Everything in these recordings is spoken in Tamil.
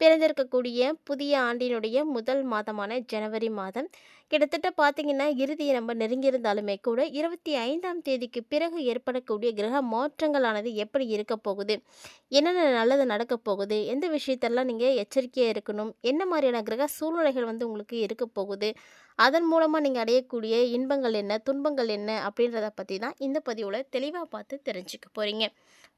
பிறந்திருக்கக்கூடிய புதிய ஆண்டினுடைய முதல் மாதமான ஜனவரி மாதம். கிட்டத்தட்ட பார்த்தீங்கன்னா இறுதியை நம்ம நெருங்கியிருந்தாலுமே கூட இருபத்தி ஐந்தாம் தேதிக்கு பிறகு ஏற்படக்கூடிய கிரக மாற்றங்களானது எப்படி இருக்க போகுது? என்னென்ன நல்லது நடக்க போகுது? எந்த விஷயத்தெல்லாம் நீங்கள் எச்சரிக்கையாக இருக்கணும்? என்ன மாதிரியான கிரக சூழ்நிலைகள் வந்து உங்களுக்கு இருக்க போகுது? அதன் மூலமாக நீங்கள் அடையக்கூடிய இன்பங்கள் என்ன? துன்பங்கள் என்ன? அப்படின்றத பற்றி தான் இந்த பதிவில் தெளிவாக பார்த்து தெரிஞ்சுக்க போகிறீங்க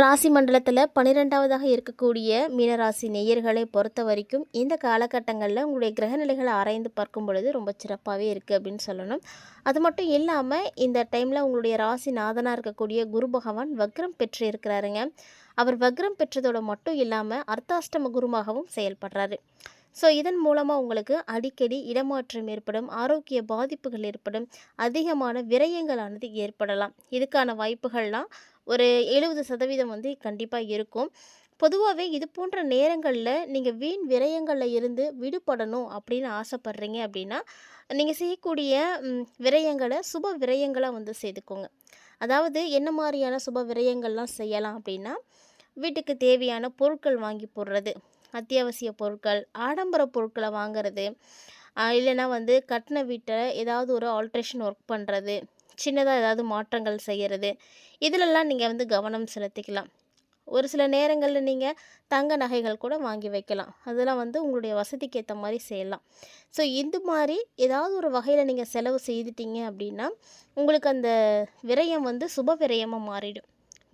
ராசி மண்டலத்தில் பன்னிரெண்டாவதாக இருக்கக்கூடிய மீனராசி நேயர்களை பொறுத்த வரைக்கும் இந்த காலகட்டங்களில் உங்களுடைய கிரகநிலைகளை ஆராய்ந்து பார்க்கும் பொழுது ரொம்ப சிறப்பாகவே இருக்குது அப்படின்னு சொல்லணும். அது மட்டும் இல்லாமல் இந்த டைமில் உங்களுடைய ராசி நாதனாக இருக்கக்கூடிய குரு பகவான் வக்ரம் பெற்று இருக்கிறாருங்க அவர் வக்ரம் பெற்றதோடு மட்டும் இல்லாமல் அர்த்தாஷ்டம குருமாகவும் செயல்படுறாரு. ஸோ இதன் மூலமாக உங்களுக்கு அடிக்கடி இடமாற்றம் ஏற்படும் ஆரோக்கிய பாதிப்புகள் ஏற்படும் அதிகமான விரயங்களானது ஏற்படலாம். இதுக்கான வாய்ப்புகள்லாம் ஒரு எழுபது சதவீதம் வந்து கண்டிப்பாக இருக்கும். பொதுவாகவே இது போன்ற நேரங்களில் நீங்கள் வீண் விரயங்களில் இருந்து விடுபடணும் அப்படின்னு ஆசைப்பட்றீங்க அப்படின்னா நீங்கள் செய்யக்கூடிய விரயங்களை சுப விரயங்களாக வந்து செய்துக்கோங்க அதாவது என்ன மாதிரியான சுப விரயங்கள்லாம் செய்யலாம் அப்படின்னா வீட்டுக்கு தேவையான பொருட்கள் வாங்கி போடுறது அத்தியாவசிய பொருட்கள் ஆடம்பர பொருட்களை வாங்குறது இல்லைன்னா வந்து கட்டின வீட்டை ஏதாவது ஒரு ஆல்ட்ரேஷன் ஒர்க் பண்ணுறது சின்னதாக ஏதாவது மாற்றங்கள் செய்கிறது இதிலெல்லாம் நீங்கள் வந்து கவனம் செலுத்திக்கலாம். ஒரு சில நேரங்களில் நீங்கள் தங்க நகைகள் கூட வாங்கி வைக்கலாம். அதெல்லாம் வந்து உங்களுடைய வசதிக்கு ஏற்ற மாதிரி செய்யலாம். ஸோ இந்த மாதிரி ஏதாவது ஒரு வகையில் நீங்கள் செலவு செய்துட்டீங்க அப்படின்னா உங்களுக்கு அந்த விரயம் வந்து சுப விரயமாக மாறிடும்.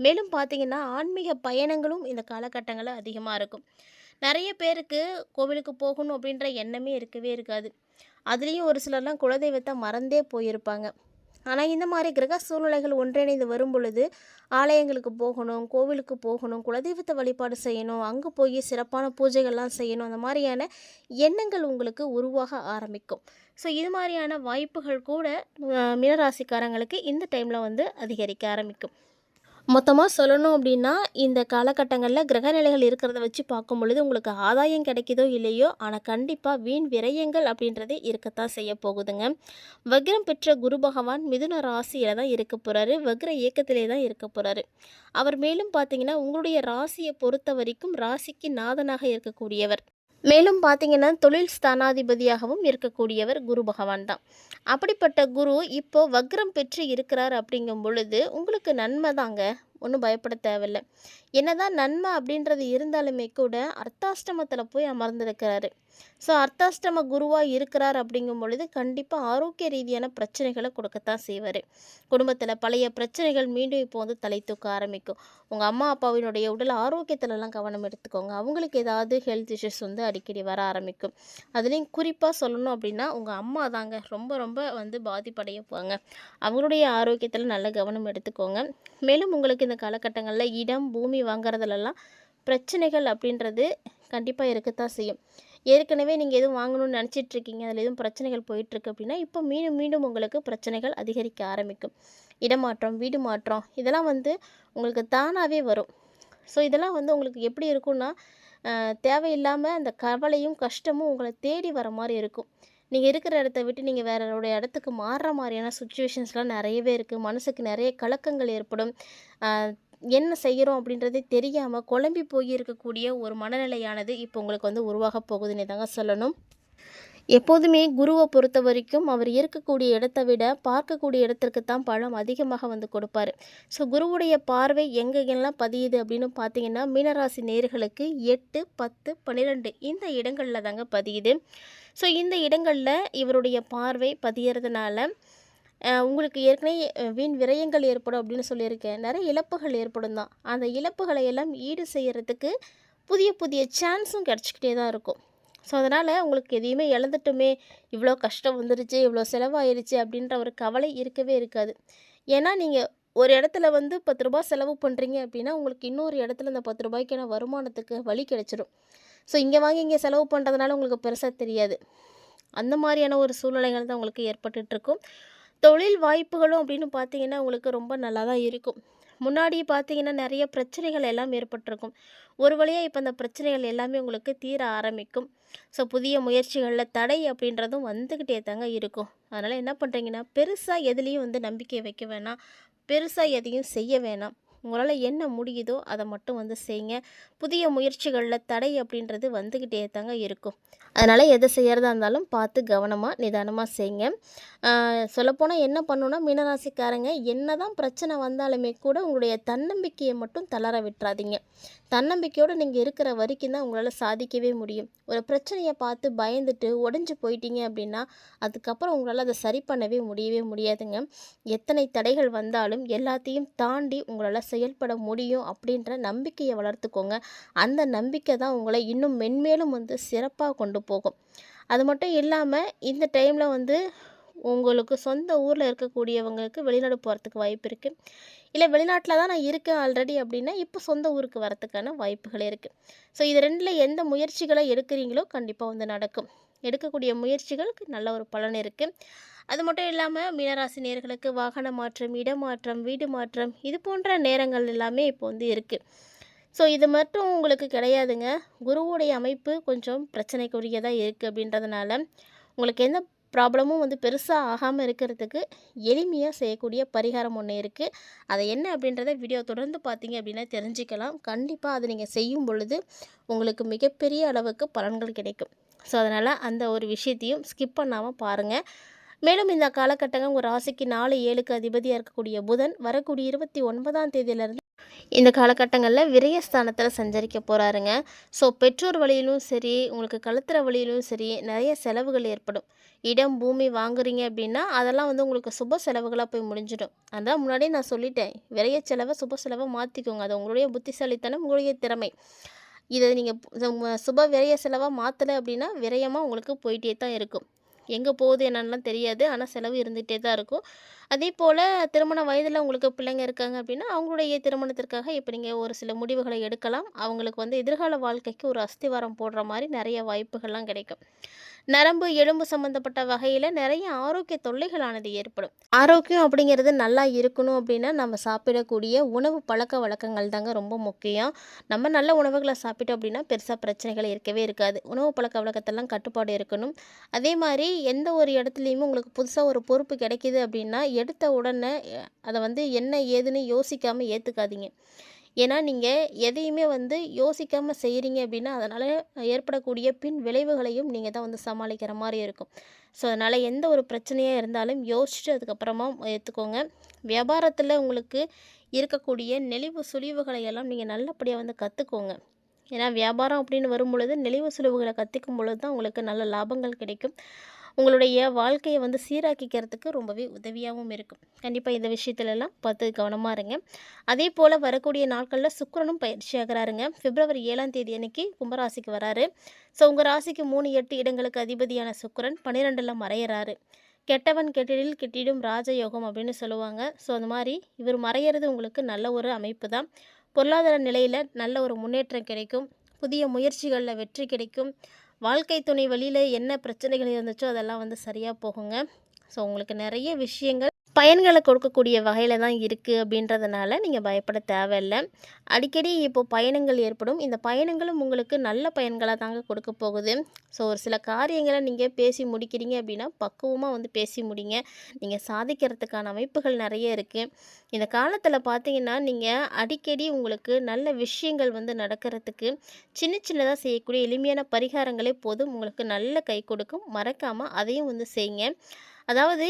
மேலும் பார்த்தீங்கன்னா ஆன்மீக பயணங்களும் இந்த காலகட்டங்களில் அதிகமாக இருக்கும். நிறைய பேருக்கு கோவிலுக்கு போகணும் அப்படின்ற எண்ணமே இருக்கவே இருக்காது. அதுலேயும் ஒரு சிலர்லாம் குலதெய்வத்தை மறந்தே போயிருப்பாங்க. ஆனால் இந்த மாதிரி கிரக சூழ்நிலைகள் ஒன்றிணைந்து வரும் பொழுது ஆலயங்களுக்கு போகணும் கோவிலுக்கு போகணும் குலதெய்வத்தை வழிபாடு செய்யணும் அங்கே போய் சிறப்பான பூஜைகள்லாம் செய்யணும் அந்த மாதிரியான எண்ணங்கள் உங்களுக்கு உருவாக ஆரம்பிக்கும். ஸோ இது மாதிரியான வாய்ப்புகள் கூட மினராசிக்காரங்களுக்கு மீனராசிக்காரங்களுக்கு இந்த டைமில் வந்து அதிகரிக்க ஆரம்பிக்கும். மொத்தமாக சொல்லணும் அப்படின்னா இந்த காலகட்டங்களில் கிரகநிலைகள் இருக்கிறத வச்சு பார்க்கும் பொழுது உங்களுக்கு ஆதாயம் கிடைக்குதோ இல்லையோ ஆனால் கண்டிப்பாக வீண் விரயங்கள் அப்படின்றது இருக்கத்தான் செய்ய போகுதுங்க. வக்ரம் பெற்ற குரு பகவான் மிதுன ராசியில் தான் இருக்க போகிறாரு வக்ர இயக்கத்திலே தான் இருக்க போகிறாரு அவர் மேலும் பார்த்தீங்கன்னா உங்களுடைய ராசியை பொறுத்த வரைக்கும் ராசிக்கு நாதனாக இருக்கக்கூடியவர். மேலும் பார்த்தீங்கன்னா தொழில் ஸ்தானாதிபதியாகவும் இருக்கக்கூடியவர் குரு பகவான் தான். அப்படிப்பட்ட குரு இப்போ வக்ரம் பெற்று இருக்கிறார் அப்படிங்கும் பொழுது உங்களுக்கு நன்மை தாங்க. ஒன்றும் பயப்பட தேவையில்லை. என்னதான் நன்மை அப்படின்றது இருந்தாலுமே கூட அர்த்தாஷ்டமத்தில் போய் அமர்ந்திருக்கிறாரு. ஸோ அர்த்தாஷ்டம குருவாக இருக்கிறார் அப்படிங்கும் பொழுது கண்டிப்பாக ஆரோக்கிய ரீதியான பிரச்சனைகளை கொடுக்கத்தான் செய்வார். குடும்பத்தில் பழைய பிரச்சனைகள் மீண்டும் இப்போ வந்து தலை தூக்க ஆரம்பிக்கும். உங்கள் அம்மா அப்பாவினுடைய உடல் ஆரோக்கியத்திலலாம் கவனம் எடுத்துக்கோங்க. அவங்களுக்கு ஏதாவது ஹெல்த் இஷ்யூஸ் வந்து அடிக்கடி வர ஆரம்பிக்கும். அதுலேயும் குறிப்பாக சொல்லணும் அப்படின்னா உங்கள் அம்மா தாங்க ரொம்ப ரொம்ப வந்து பாதிப்படைய போவாங்க. அவங்களுடைய ஆரோக்கியத்தில் நல்ல கவனம் எடுத்துக்கோங்க. மேலும் உங்களுக்கு இந்த காலகட்டங்களில் இடம் பூமி வாங்குறதுலலாம் பிரச்சனைகள் அப்படின்றது கண்டிப்பாக இருக்கத்தான் செய்யும். ஏற்கனவே நீங்கள் எதுவும் வாங்கணும்னு நினச்சிட்டு இருக்கீங்க அதில் எதுவும் பிரச்சனைகள் போயிட்டுருக்கு அப்படின்னா இப்போ மீண்டும் மீண்டும் உங்களுக்கு பிரச்சனைகள் அதிகரிக்க ஆரம்பிக்கும். இடமாற்றம் வீடு மாற்றம் இதெல்லாம் வந்து உங்களுக்கு தானாகவே வரும். ஸோ இதெல்லாம் வந்து உங்களுக்கு எப்படி இருக்கும்னா தேவையில்லாமல் அந்த கவலையும் கஷ்டமும் உங்களை தேடி வர மாதிரி இருக்கும். நீங்கள் இருக்கிற இடத்த விட்டு நீங்கள் வேற ஒரு இடத்துக்கு மாறுற மாதிரியான சுச்சுவேஷன்ஸ்லாம் நிறையவே இருக்குது மனசுக்கு நிறைய கலக்கங்கள் ஏற்படும். என்ன செய்கிறோம் அப்படின்றதே தெரியாமல் குழம்பி போய் இருக்கக்கூடிய ஒரு மனநிலையானது இப்போ உங்களுக்கு வந்து உருவாக போகுதுன்னு தாங்க சொல்லணும். எப்போதுமே குருவை பொறுத்த வரைக்கும் அவர் இருக்கக்கூடிய இடத்தை விட பார்க்கக்கூடிய இடத்திற்கு தான் பழம் அதிகமாக வந்து கொடுப்பாரு. ஸோ குருவுடைய பார்வை எங்கெங்கெல்லாம் பதியுது அப்படின்னு பார்த்தீங்கன்னா மீனராசி நேர்களுக்கு எட்டு பத்து பன்னிரெண்டு இந்த இடங்களில் தாங்க பதியுது. ஸோ இந்த இடங்களில் இவருடைய பார்வை பதியறதுனால உங்களுக்கு ஏற்கனவே வீண் விரயங்கள் ஏற்படும் அப்படின்னு சொல்லியிருக்கேன். நிறைய இழப்புகள் ஏற்படும் தான். அந்த இழப்புகளை எல்லாம் ஈடு செய்கிறதுக்கு புதிய புதிய சான்ஸும் கிடச்சிக்கிட்டே தான் இருக்கும். ஸோ அதனால் உங்களுக்கு எதையுமே இழந்துட்டுமே இவ்வளோ கஷ்டம் வந்துருச்சு இவ்வளோ செலவாயிருச்சு அப்படின்ற ஒரு கவலை இருக்கவே இருக்காது. ஏன்னா நீங்கள் ஒரு இடத்துல வந்து பத்து ரூபா செலவு பண்ணுறீங்க அப்படின்னா உங்களுக்கு இன்னொரு இடத்துல அந்த பத்து ரூபாய்க்கான வருமானத்துக்கு வழி கிடைச்சிடும் ஸோ இங்கே வாங்கி இங்கே செலவு பண்ணுறதுனால உங்களுக்கு பெருசாக தெரியாது. அந்த மாதிரியான ஒரு சூழ்நிலைகள் தான் உங்களுக்கு ஏற்பட்டுருக்கும் தொழில் வாய்ப்புகளும் அப்படின்னு பார்த்தீங்கன்னா உங்களுக்கு ரொம்ப நல்லா தான் இருக்கும். முன்னாடி பார்த்தீங்கன்னா நிறைய பிரச்சனைகள் எல்லாம் ஏற்பட்டிருக்கும். ஒரு வழியாக இப்போ அந்த பிரச்சனைகள் எல்லாமே உங்களுக்கு தீர ஆரம்பிக்கும். ஸோ புதிய முயற்சிகளில் தடை அப்படின்றதும் வந்துக்கிட்டே தாங்க இருக்கும். அதனால் என்ன பண்ணுறீங்கன்னா பெருசாக எதுலேயும் வந்து நம்பிக்கை வைக்க வேணாம். பெருசாக எதையும் செய்ய வேணாம். உங்களால் என்ன முடியுதோ அதை மட்டும் வந்து செய்யுங்க புதிய முயற்சிகளில் தடை அப்படின்றது வந்துக்கிட்டே தாங்க இருக்கும். அதனால் எதை செய்கிறதா இருந்தாலும் பார்த்து கவனமாக நிதானமாக செய்யுங்க சொல்லப்போனால் என்ன பண்ணணுன்னா மீனராசிக்காரங்க என்ன தான் பிரச்சனை வந்தாலுமே கூட உங்களுடைய தன்னம்பிக்கையை மட்டும் தளர விட்டுறாதீங்க. தன்னம்பிக்கையோடு நீங்கள் இருக்கிற வரைக்கும் தான் உங்களால் சாதிக்கவே முடியும். ஒரு பிரச்சனையை பார்த்து பயந்துட்டு உடஞ்சி போயிட்டீங்க அப்படின்னா அதுக்கப்புறம் உங்களால் அதை சரி பண்ணவே முடியவே முடியாதுங்க. எத்தனை தடைகள் வந்தாலும் எல்லாத்தையும் தாண்டி உங்களால் செயல்பட முடியும் அப்படின்ற நம்பிக்கையை வளர்த்துக்கோங்க. அந்த நம்பிக்கை தான் உங்களை இன்னும் மென்மேலும் வந்து சிறப்பாக கொண்டு போகும். அது மட்டும் இல்லாமல் இந்த டைமில் வந்து உங்களுக்கு சொந்த ஊரில் இருக்கக்கூடியவங்களுக்கு வெளிநாடு போகிறதுக்கு வாய்ப்பு இருக்குது இல்லை வெளிநாட்டில் தான் நான் இருக்கேன் ஆல்ரெடி அப்படின்னா இப்போ சொந்த ஊருக்கு வரத்துக்கான வாய்ப்புகள் இருக்குது ஸோ இது ரெண்டில் எந்த முயற்சிகளை எடுக்கிறீங்களோ கண்டிப்பாக வந்து நடக்கும். எடுக்கக்கூடிய முயற்சிகளுக்கு நல்ல ஒரு பலன் இருக்குது அது மட்டும் இல்லாமல் மீனராசி நேர்களுக்கு வாகன மாற்றம் இடமாற்றம் வீடு மாற்றம் இது போன்ற நேரங்கள் எல்லாமே இப்போ வந்து இருக்குது ஸோ இது மட்டும் உங்களுக்கு கிடையாதுங்க. குருவுடைய அமைப்பு கொஞ்சம் பிரச்சனைக்குரியதாக இருக்குது அப்படின்றதுனால உங்களுக்கு எந்த ப்ராப்ளமும் வந்து பெருசாக ஆகாமல் இருக்கிறதுக்கு எளிமையாக செய்யக்கூடிய பரிகாரம் ஒன்று இருக்குது அதை என்ன அப்படின்றத வீடியோ தொடர்ந்து பார்த்தீங்க அப்படின்னா தெரிஞ்சுக்கலாம். கண்டிப்பாக அதை நீங்கள் செய்யும் பொழுது உங்களுக்கு மிகப்பெரிய அளவுக்கு பலன்கள் கிடைக்கும். ஸோ அதனால் அந்த ஒரு விஷயத்தையும் ஸ்கிப் பண்ணாமல் பாருங்கள் மேலும் இந்த காலகட்டங்கள் உங்கள் ராசிக்கு நாலு ஏழுக்கு அதிபதியாக இருக்கக்கூடிய புதன் வரக்கூடிய இருபத்தி ஒன்பதாம் தேதியிலேருந்து இந்த காலகட்டங்களில் விரயஸ்தானத்தில் சஞ்சரிக்க போகிறாருங்க ஸோ பெற்றோர் வழியிலும் சரி உங்களுக்கு கழுத்துற வழியிலும் சரி நிறைய செலவுகள் ஏற்படும். இடம் பூமி வாங்குறீங்க அப்படின்னா அதெல்லாம் வந்து உங்களுக்கு சுப செலவுகளாக போய் முடிஞ்சிடும். அதான் முன்னாடியே நான் சொல்லிட்டேன். விரைய செலவை சுப செலவை மாற்றிக்கோங்க அது உங்களுடைய புத்திசாலித்தனம் உங்களுடைய திறமை. இதை நீங்கள் சுப விரைய செலவாக மாற்றலை அப்படின்னா விரயமாக உங்களுக்கு போயிட்டே தான் இருக்கும். எங்கே போகுது என்னென்னலாம் தெரியாது. ஆனால் செலவு இருந்துகிட்டே தான் இருக்கும். அதே போல் திருமண வயதில் உங்களுக்கு பிள்ளைங்க இருக்காங்க அப்படின்னா அவங்களுடைய திருமணத்திற்காக இப்போ நீங்கள் ஒரு சில முடிவுகளை எடுக்கலாம். அவங்களுக்கு வந்து எதிர்கால வாழ்க்கைக்கு ஒரு அஸ்திவாரம் போடுற மாதிரி நிறைய வாய்ப்புகள்லாம் கிடைக்கும். நரம்பு எலும்பு சம்மந்தப்பட்ட வகையில் நிறைய ஆரோக்கிய தொல்லைகளானது ஏற்படும். ஆரோக்கியம் அப்படிங்கிறது நல்லா இருக்கணும் அப்படின்னா நம்ம சாப்பிடக்கூடிய உணவு பழக்க வழக்கங்கள் தாங்க ரொம்ப முக்கியம். நம்ம நல்ல உணவுகளை சாப்பிட்டோம் அப்படின்னா பெருசாக பிரச்சனைகள் இருக்கவே இருக்காது. உணவு பழக்க வழக்கத்தெல்லாம் கட்டுப்பாடு இருக்கணும். அதே மாதிரி எந்த ஒரு இடத்துலையுமே உங்களுக்கு புதுசாக ஒரு பொறுப்பு கிடைக்கிது அப்படின்னா எடுத்த உடனே அதை வந்து என்ன ஏதுன்னு யோசிக்காமல் ஏற்றுக்காதீங்க ஏன்னா நீங்கள் எதையுமே வந்து யோசிக்காமல் செய்கிறீங்க அப்படின்னா அதனால் ஏற்படக்கூடிய பின் விளைவுகளையும் நீங்கள் தான் வந்து சமாளிக்கிற மாதிரி இருக்கும். ஸோ அதனால் எந்த ஒரு பிரச்சனையாக இருந்தாலும் யோசிச்சுட்டு அதுக்கப்புறமா எடுத்துக்கோங்க வியாபாரத்தில் உங்களுக்கு இருக்கக்கூடிய நெளிவு சுழிவுகளை எல்லாம் நீங்கள் நல்லபடியாக வந்து கற்றுக்கோங்க ஏன்னா வியாபாரம் அப்படின்னு வரும் பொழுது நெளிவு சுழிவுகளை கற்றுக்கும் பொழுது தான் உங்களுக்கு நல்ல லாபங்கள் கிடைக்கும். உங்களுடைய வாழ்க்கையை வந்து சீராக்கிக்கிறதுக்கு ரொம்பவே உதவியாகவும் இருக்கும். கண்டிப்பாக இந்த விஷயத்துலலாம் பார்த்து கவனமாக இருங்க. அதே போல் வரக்கூடிய நாட்களில் சுக்கரனும் பயிற்சி ஆகிறாருங்க. பிப்ரவரி ஏழாம் தேதி அன்னைக்கு கும்பராசிக்கு வராரு. ஸோ உங்கள் ராசிக்கு மூணு எட்டு இடங்களுக்கு அதிபதியான சுக்கரன் பன்னிரெண்டில் மறையிறாரு. கெட்டவன் கெட்டிடில் கெட்டிடும் ராஜயோகம் அப்படின்னு சொல்லுவாங்க. ஸோ அந்த மாதிரி இவர் மறையிறது உங்களுக்கு நல்ல ஒரு அமைப்பு தான். பொருளாதார நிலையில் நல்ல ஒரு முன்னேற்றம் கிடைக்கும். புதிய முயற்சிகளில் வெற்றி கிடைக்கும். வாழ்க்கை துணை வழியில் என்ன பிரச்சனைகள் இருந்துச்சோ அதெல்லாம் வந்து சரியாக போகுங்க. ஸோ உங்களுக்கு நிறைய விஷயங்கள் பயன்களை கொடுக்கக்கூடிய வகையில் தான் இருக்குது அப்படின்றதுனால நீங்கள் பயப்பட தேவையில்லை. அடிக்கடி இப்போது பயணங்கள் ஏற்படும். இந்த பயணங்களும் உங்களுக்கு நல்ல பயன்களாக தாங்க கொடுக்க போகுது. ஸோ ஒரு சில காரியங்களை நீங்கள் பேசி முடிக்கிறீங்க அப்படின்னா பக்குவமாக வந்து பேசி முடிங்க. நீங்கள் சாதிக்கிறதுக்கான அமைப்புகள் நிறைய இருக்குது இந்த காலத்தில் பார்த்தீங்கன்னா நீங்கள் அடிக்கடி உங்களுக்கு நல்ல விஷயங்கள் வந்து நடக்கிறதுக்கு சின்ன சின்னதாக செய்யக்கூடிய எளிமையான பரிகாரங்களே போதும். உங்களுக்கு நல்ல கை கொடுக்கும். மறக்காமல் அதையும் வந்து செய்யுங்க. அதாவது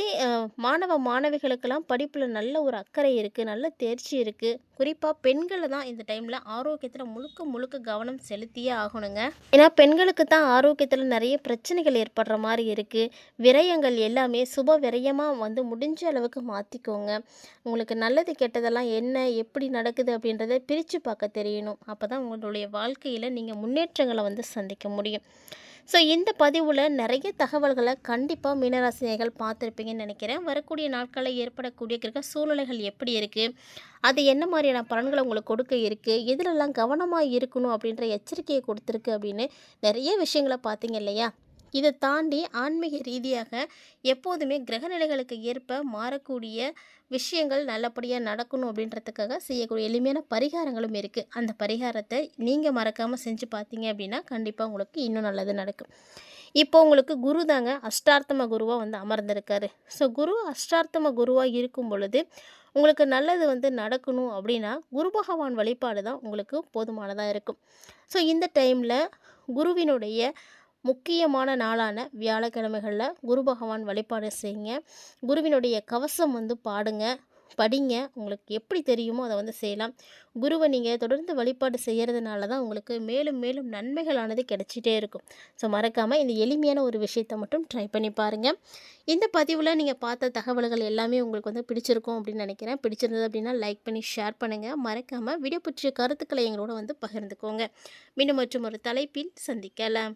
மாணவ மாணவிகளுக்கெல்லாம் படிப்பில் நல்ல ஒரு அக்கறை இருக்குது நல்ல தேர்ச்சி இருக்குது குறிப்பாக பெண்களை தான் இந்த டைமில் ஆரோக்கியத்தில் முழுக்க முழுக்க கவனம் செலுத்தியே ஆகணுங்க. ஏன்னா பெண்களுக்கு தான் ஆரோக்கியத்தில் நிறைய பிரச்சனைகள் ஏற்படுற மாதிரி இருக்குது விரயங்கள் எல்லாமே சுப விரயமாக வந்து முடிஞ்ச அளவுக்கு மாற்றிக்கோங்க உங்களுக்கு நல்லது கெட்டதெல்லாம் என்ன எப்படி நடக்குது அப்படின்றத பிரித்து பார்க்க தெரியணும். அப்போ தான் உங்களுடைய வாழ்க்கையில் நீங்கள் முன்னேற்றங்களை வந்து சந்திக்க முடியும். ஸோ இந்த பதிவில் நிறைய தகவல்களை கண்டிப்பாக மீனராசினியர்கள் பார்த்துருப்பீங்கன்னு நினைக்கிறேன். வரக்கூடிய நாட்களில் ஏற்படக்கூடிய கிரக சூழ்நிலைகள் எப்படி இருக்குது அது என்ன மாதிரியான பலன்களை உங்களுக்கு கொடுக்க இருக்குது எதிலெல்லாம் கவனமாக இருக்கணும் அப்படின்ற எச்சரிக்கையை கொடுத்துருக்கு அப்படின்னு நிறைய விஷயங்களை பார்த்தீங்க இல்லையா? இதை தாண்டி ஆன்மீக ரீதியாக எப்போதுமே கிரகநிலைகளுக்கு ஏற்ப மாறக்கூடிய விஷயங்கள் நல்லபடியாக நடக்கணும் அப்படின்றதுக்காக செய்யக்கூடிய எளிமையான பரிகாரங்களும் இருக்குது அந்த பரிகாரத்தை நீங்கள் மறக்காமல் செஞ்சு பார்த்தீங்க அப்படின்னா கண்டிப்பாக உங்களுக்கு இன்னும் நல்லது நடக்கும். இப்போ உங்களுக்கு குரு தாங்க அஷ்டார்த்தம குருவாக வந்து அமர்ந்திருக்காரு. ஸோ குரு அஷ்டார்த்தம குருவாக இருக்கும் பொழுது உங்களுக்கு நல்லது வந்து நடக்கணும் அப்படின்னா குரு பகவான் வழிபாடு தான் உங்களுக்கு போதுமானதாக இருக்கும். ஸோ இந்த டைமில் குருவினுடைய முக்கியமான நாளான வியாழக்கிழமைகளில் குரு பகவான் வழிபாடு செய்யுங்க. குருவினுடைய கவசம் வந்து பாடுங்க படிங்க. உங்களுக்கு எப்படி தெரியுமோ அதை வந்து செய்யலாம். குருவை நீங்கள் தொடர்ந்து வழிபாடு செய்கிறதுனால தான் உங்களுக்கு மேலும் மேலும் நன்மைகளானது கிடைச்சிட்டே இருக்கும். ஸோ மறக்காமல் இந்த எளிமையான ஒரு விஷயத்தை மட்டும் ட்ரை பண்ணி பாருங்கள் இந்த பதிவில் நீங்கள் பார்த்த தகவல்கள் எல்லாமே உங்களுக்கு வந்து பிடிச்சிருக்கும் அப்படின்னு நினைக்கிறேன். பிடிச்சிருந்தது அப்படின்னா லைக் பண்ணி ஷேர் பண்ணுங்கள் மறக்காமல் வீடியோ பற்றிய கருத்துக்களை எங்களோட வந்து பகிர்ந்துக்கோங்க. மீண்டும் மற்றும் ஒரு தலைப்பில் சந்திக்கலாம்.